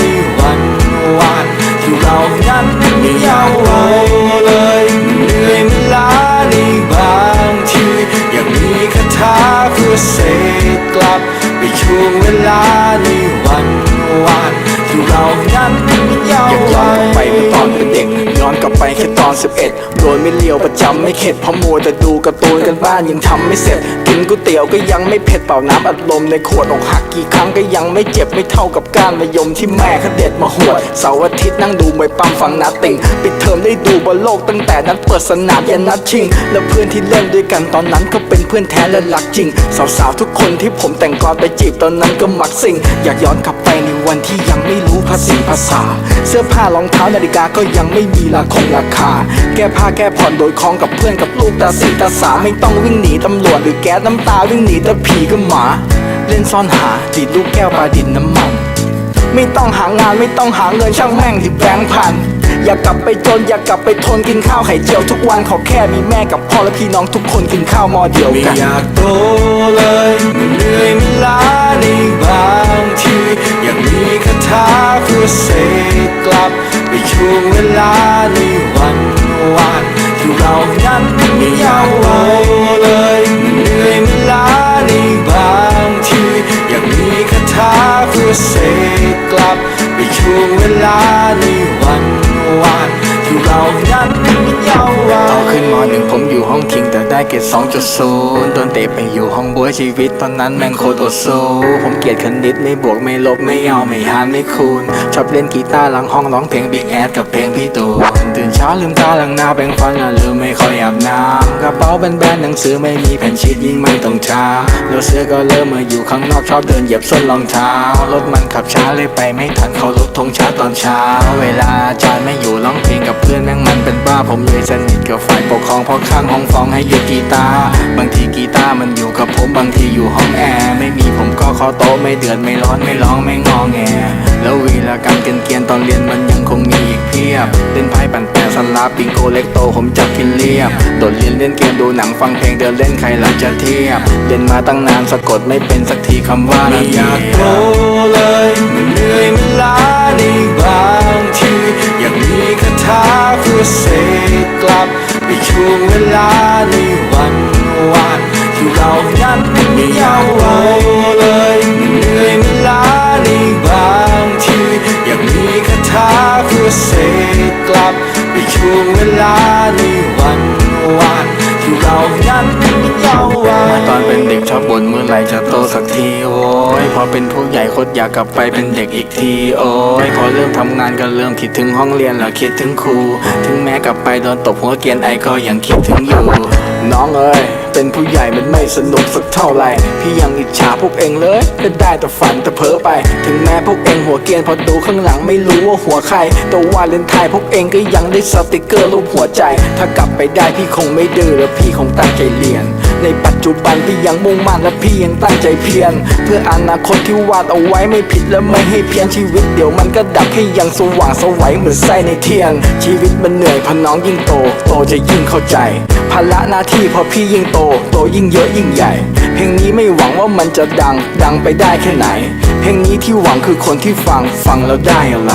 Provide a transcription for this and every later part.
ที่วันวานที่เรานั้นไม่ยาวเลยเหนื่อยล้าในบางทียังมีคาถาเพื่อเสกกลับ ไปช่วงเวลาในวันวาน ที่เรานั้นเยาอยากว์ย้อนกลับไปเมื่อตอนเป็นเด็กย้อนกลับไปแค่ตอน 11 โดยไม่เลี้ยวประจำไม่เข็ดเพราะมัวแต่ดูการ์ตูนกันบ้านยังทำไม่เสร็จ กินก๋วยเตี๋ยวก็ยังไม่เผ็ดเป่าน้ำอัดลมในขวดอกหักกี่ครั้งก็ยังไม่เจ็บไม่เท่ากับก้านมะยมที่แม่เขาเด็ดมาหวดเสาร์อาทิตย์นั่งดูมวยปั้มฟังนัดติงปิดเทอมได้ดูบอลโลกตั้งแต่นัดเปิดสนามยันนัดชิง แล้วเพื่อนที่เล่นด้วยกันตอนนั้นก็เป็นเพื่อนแท้และรักจริง สาวๆทุกคนที่ผมแต่งกอนไปจีบตอนนั้นก็มักสิ่ง อยากย้อนกลับไปในวันที่ยังไม่รู้ภาษีภาษา เสื้อผ้ารองเท้านาฬิกาก็ยังไม่มีราคงราคา แก้ผ้าแก้ผ่อนโดยคล้องกับเพื่อนกับลูกตาสีตาสาไม่ต้องวิ่งหนีตำรวจหรือแก๊สน้ำตาวิ่งหนีแต่ผีก็หมา เล่นซ่อนหาดีดลูกแก้วปลาดินน้ำมัน ไม่ต้องหางานไม่ต้องหาเงินช่างแม่งที่แบงค์พันอยากกลับไปจนอยากกลับไปทนกินข้าวไข่เจียวทุกวันขอแค่มีแม่กับพ่อและพี่น้องทุกคนกินข้าวมอเดียวกันไม่อยากโตเลยเหนื่อย กลับไปช่วงเวลาในวันวานที่เรานั้นไม่ยาววัยเลยเหนื่อยเวล้าในบางทีอยากมีคาถาเพื่อเสกกลับไปช่วงเวลาในวันวาน ที่เรานั้นเยาว์วัยโตขึ้นมหนึ่งผมอยู่ห้องทิ้งแต่ได้เกรด2.0โดนเตะไปอยู่ห้องบัวชีวิตตอนนั้นแม่งโคตรอดสู้ผมเกลียดคณิตไม่บวกไม่ลบไม่เอาไม่หารไม่คูณ ชอบเล่นกีตาร์หลังห้องร้องเพลงบิ๊กแอดกับเพลงพี่ตูนตื่นเช้าลืมตาหลังหน้าแปรงฟันแล้วลืมไม่ค่อยอาบน้ำกระเป๋าแบนๆหนังสือไม่มีแผ่นชีตยิ่งไม่ต้องช้าแล้วเสื้อก็เริ่มมาอยู่ข้างนอกชอบเดินเหยียบส้นรองเท้ารถมันขับช้าเลยไปไม่ทันเขารถธงช้าตอนเช้า เวลาอาจารย์ไม่อยู่ร้องเพลงกับเพื่อนแม่งมันเป็นบ้าผมเลยสนิทกับฝ่ายปกครองเพราะข้างห้องฟ้องให้ยุดกีตาร์บางทีกีตาร์มันอยู่กับผมบางทีอยู่ห้องแอร์ไม่มีผมก็เคอโต๊ะไม่เดือดไม่ร้อนไม่ร้องไม่งอแงแล้ววีละการเกรียนๆตอนเรียนมันยังคงมีอีกเพียบเล่นไพ่ปั่นแปรสลับปิงโกเล็กโตผมจับกินเรียบโดดเรียนเล่นเกมดูหนังฟังเพลงเดินเล่นใครหลังจะเทียบเรียนมาตั้งนานสะกดไม่เป็นสักทีคำว่าไม่อยากโตเลยไม่เหนื่อยไม่ล้าในบางทีอยากมี ช้าเพื่อเสกกลับไปช่วงเวลาในวันวานที่เรานั้นไม่ยาวไวเลยเหนื่อยไม่ล้าในบางทีอยากมีคาถาเพื่อเสกกลับไปช่วงเวลาในวันวาน อยู่เรานั้นไม่เยาว์วัยตอนเป็นเด็กชอบบ่นเมื่อไหร่จะโตสักทีโอ้ยพอเป็นผู้ใหญ่โคตรอยากกลับไปเป็นเด็กอีกทีโอ้ยพอเริ่มทำงานก็เริ่มคิดถึงห้องเรียนแล้วคิดถึงครู ถึงแม้กลับไปโดนตบหัวเกียนไอก็ยังคิดถึงอยู่ น้องเอ้ย เป็นผู้ใหญ่มันไม่สนุกสักเท่าไหร่ พี่ยังอิจฉาพวกเองเลยก็ได้แต่ฝันแต่เพ้อไป ถึงแม้พวกเองหัวเกียนพอดูข้างหลังไม่รู้ว่าหัวใครแต่ว่าเลนไทายพวกเองก็ยังได้สติกเกอร์รูปหัวใจ ถ้ากลับไปได้พี่คงไม่ดื้อแล้วพี่คงตั้งใจเรียน ในปัจจุบันพี่ยังมุ่งมั่นและพี่ยังตั้งใจเพียรเพื่ออนาคตที่วาดเอาไว้ไม่ผิดและไม่ให้เพี้ยนชีวิตเดี๋ยวมันก็ดับให้ยังสว่างสวัยเหมือนไส้ในเที่ยนชีวิตมันเหนื่อยพอน้องยิ่งโต โตจะยิ่งเข้าใจภาระหน้าที่พอพี่ยิ่งโต โตยิ่งเยอะยิ่งใหญ่ เพลงนี้ไม่หวังว่ามันจะดังดังไปได้แค่ไหน เพลงนี้ที่หวังคือคนที่ฟังฟังแล้วได้อะไร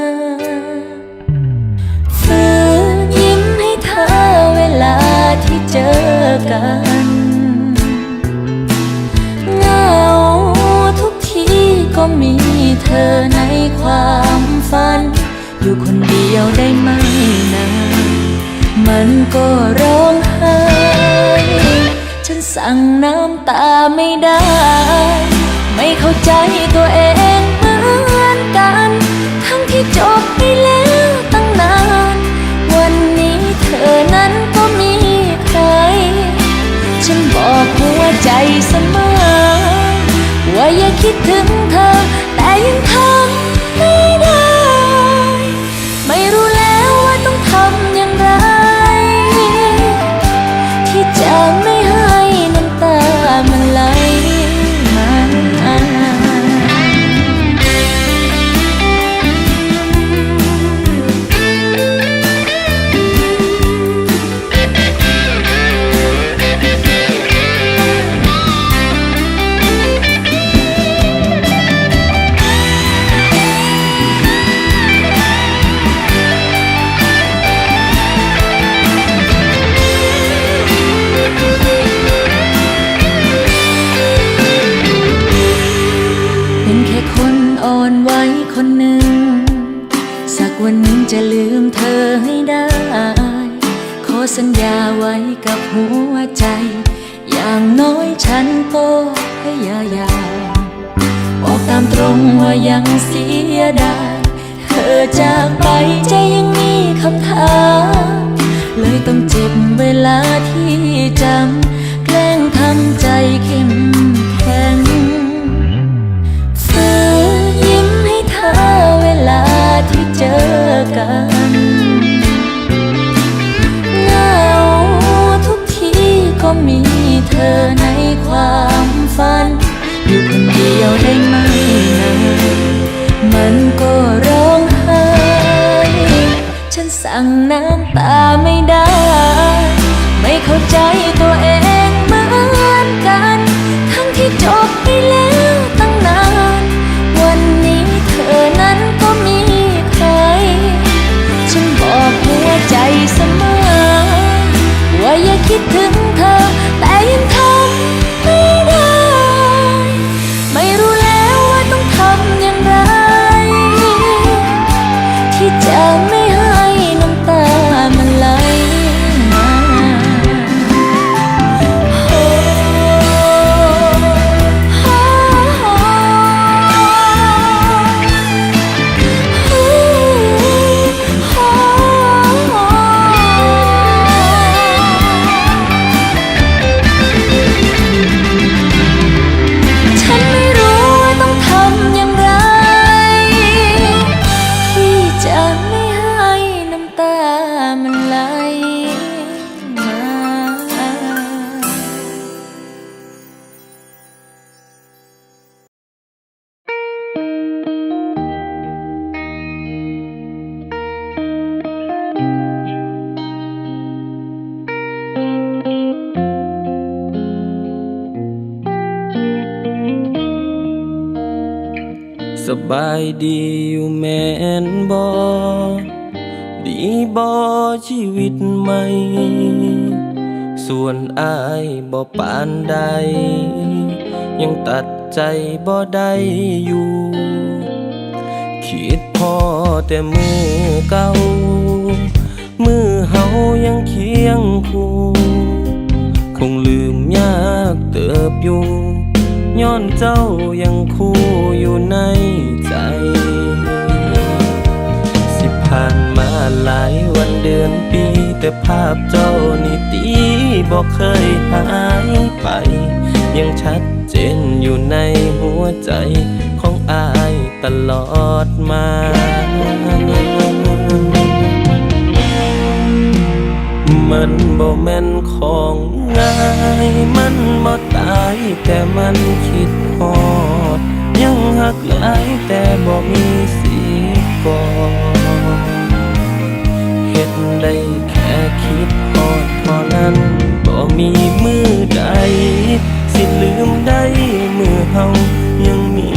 กัน เหงาทุกทีก็มีเธอในความฝัน อยู่คนเดียวได้ไหมนานมันก็ร้องไห้ฉันสั่งน้ำตาไม่ได้ ไม่เข้าใจตัวเอง คิดถึงเธอ แต่ยังทำ ต้องเวลาที่จำแกล้งทำใจเข้มแข็งฝืนยิ้มให้เธอเวลาที่เจอกันเหงาทุกทีก็มีเธอในความฝัน อยู่คนเดียวได้ไหมนะมันก็ร้องไห้ ฉันสั่งน้ำตาไม่ได้ ใจตัวเอง บายดีอยู่แม่นบอดีบอชีวิตใหม่ ส่วนอายบ่ปานใด ยังตัดใจบ่ได้อยู่ คิดพอแต่มือเก่า มือเฮายังเคียงคู่คงลืมยากเติบอยู่ย้อนเจ้ายังคู่อยู่ใน ภเจ้านี่ตีบอกเคยหายไป ยังชัดเจนอยู่ในหัวใจของอายตลอดมามันบ่แม่นของง่าย มันบ่ตายแต่มันคิดฮอด ยังหักหลายแต่บ่มีสีก่อนเฮ็ดได้ แค่คิดฮอดเท่านั้นมีมือใด สิลืมได้มือเฮายังมี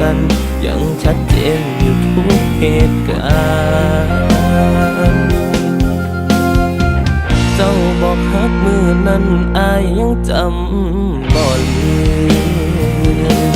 กัน ยังชัดเจนอยู่ทุกเหตุการณ์เจ้าบอกฮักมือนั้นอายยังจำบ่ลืม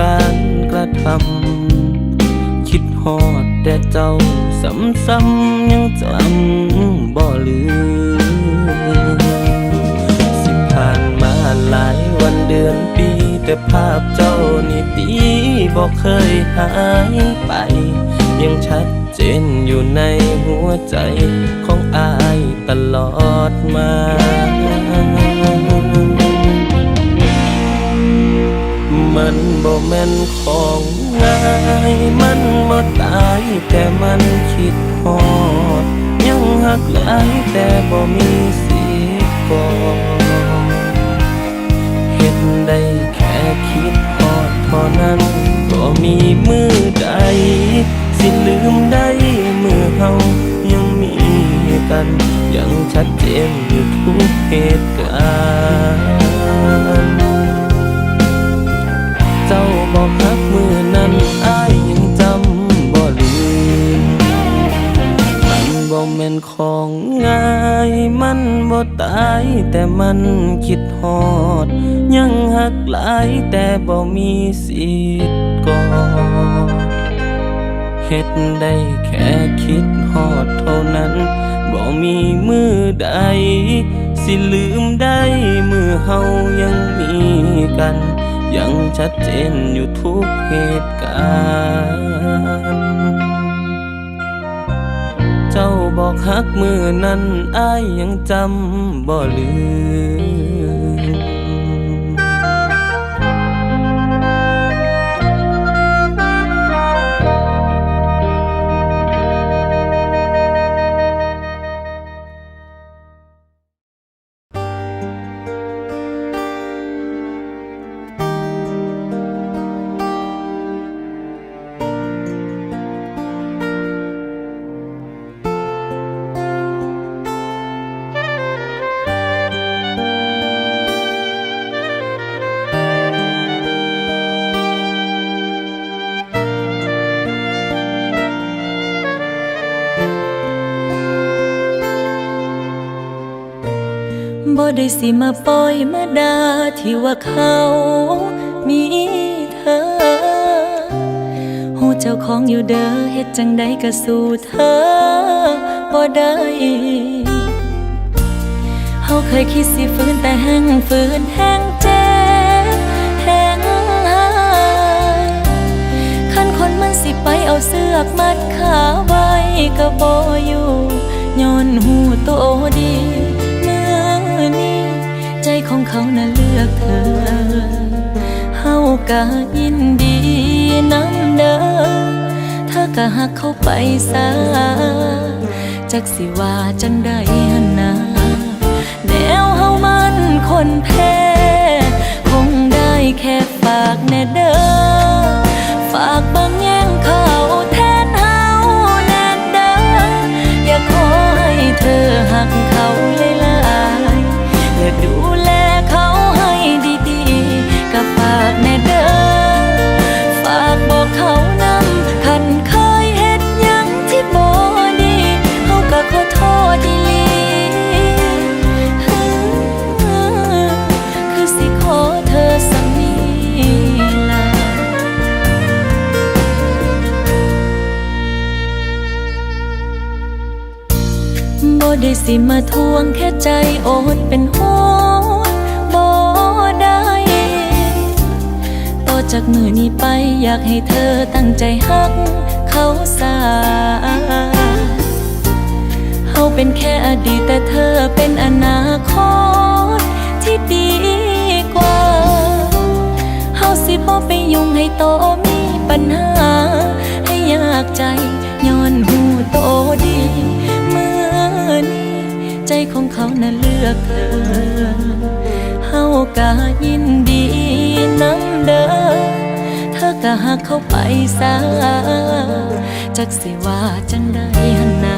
การกระทำคิดฮอดแต่เจ้าซ้ำๆยังจำบ่ลืมสิผ่านมาหลายวันเดือนปี แต่ภาพเจ้านี่ตีบอกเคยหายไป ยังชัดเจนอยู่ในหัวใจของอายตลอดมา มันบ่แม่นของง่ายมันบ่ตายแต่มันคิดฮอด ยังหักหลายแต่บ่มีสิกอเห็นได้แค่คิดฮอดเท่านั้นก็มีมือใด สิลืมได้มือเฮายังมีกัน ยังชัดเจนอยู่ทุกเหตุการณ์ เจ้าบอกฮักมือนั้นอายยังจำบ่ลืมมันบ่แม่นของง่ายมันบ่ตายแต่มันคิดฮอด ยังหักหลายแต่บ่มีสิทธิ์ก่อนเฮ็ดได้แค่คิดฮอดเท่านั้นบ่มีมือใด สิลืมได้มือเฮายังมีกัน ยังชัดเจนอยู่ทุกเหตุการณ์เจ้าบอกฮักมือนั้นอายยังจำบ่ลืม ได้สิมาปล่อยมาดาที่ว่าเขามีเธอหูเจ้าของอยู่เด้อเฮ็ดจังใดก็สู้เธอบ่ได้เฮาเคยคิดสิฟื้นแต่แห้งฟื้นแห้งเจ็บแห้งหายคันคนมันสิไปเอาเสือกมัดขาไว้ก็บ่อยู่ย้อนหูโตดี เขาน่ะเลือกเธอเฮาก็ยินดีน้ำเด้อถ้าก็หักเขาไปซะจักสิว่าจังได้หันนาแนวเฮามันคนแพ้คงได้แค่ฝากแน่เด้อฝากบางแย่งเขาแทนเฮาแน่เด้ออยากขอให้เธอหักเขาหลยลายๆและดูแล มาทวงแค่ใจโอดเป็นหัวบ่ได้ ต่อจากมือนี้ไปอยากให้เธอตั้งใจฮัก เขาสาเฮาเป็นแค่อดีตแต่เธอเป็นอนาคตที่ดีกว่า เฮาสิบ่ไปยุ่งให้โตมีปัญหา ให้ยากใจย้อนหูโตด ของเขาน่ะเลือกเธอเฮากะยินดีน้ำเด้อเธอกะหักเขาไปซะจักสิว่าจังได้หันหนา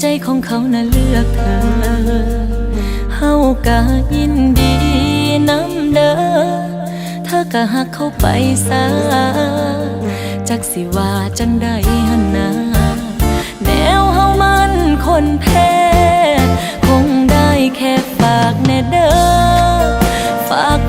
ใจของเขาน่ะเลือกเธอเฮากะยินดีน้ำเด้อเธอก็หักเข้าไปซะจักสิว่าจังได้หันนาแนวเฮามันคนแพ้คงได้แค่ฝากแน่เด้อฝาก